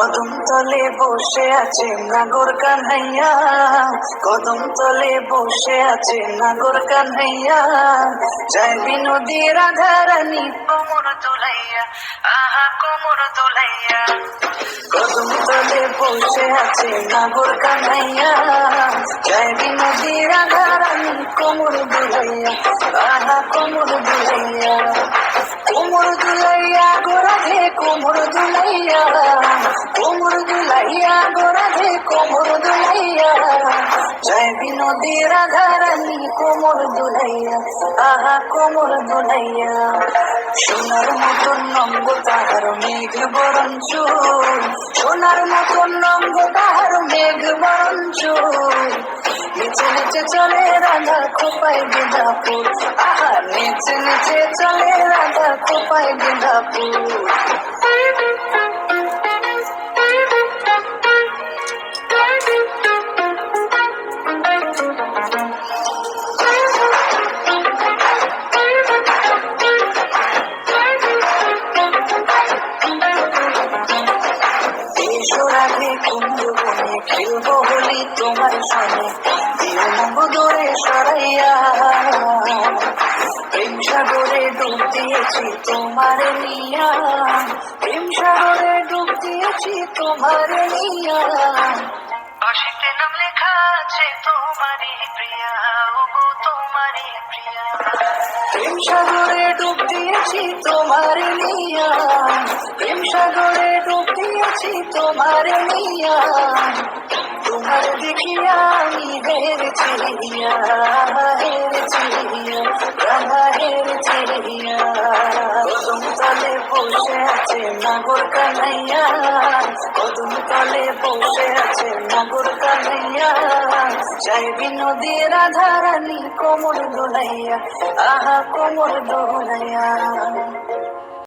তলে বসে আছে নাগর কান্হাইয়া। কদম তলে বসে আছে নাগর কান্হাইয়া। জয় বিনোদী রাধা রানী কোমর দুলাইয়া। আহা, কোমর দুলাইয়া। কদম তলে বসে আছে নাগর কান্হাইয়া। জয় বিনোদী রাধা রানী কোমর দুলাইয়া। আহা, কোমর দুলাইয়া। কোমর দুলাইয়া কোমর দুলাইয়া কোমর দুলাইয়া গোরাধে কোমর দুলাইয়া। জয় বিনোদী রাধা রানী কোমর দুলাইয়া, আহা, কোমর দুলাইয়া। সোনার মতন নঙ্গ তাহার মেঘ বরণ সোনার মতন নঙ্গ তাহার মেঘ বরণ নিচে নিচে চলে রাধা, খোপায় বিধাপুর আহা, নিচে নিচে চলে রাধা, খোপায় বিধাপুর হোলি তোমার ডুব দিয়েছি তোমার নিয়া প্রেম ডুব দিয়েছি তোমার নিয়া তোমারই প্রিয়া। প্রিয়া প্রেম সাগরে ডুব দিয়েছি তোমার নিয়া, প্রেম সাগরে দিয়েছি তোমার নিয়া, তোমার দেখিয়া আমি হেরেছি হিয়া হেরেছি হিয়া রাধা হেরেছি তলে বসে আছে নাগর কানাইয়া, কদম তলে বসে আছে নাগর কানাইয়া। জয় বিনোদী রাধা রানী কোমর দোলাইয়া, আহা কোমর দোলাইয়া।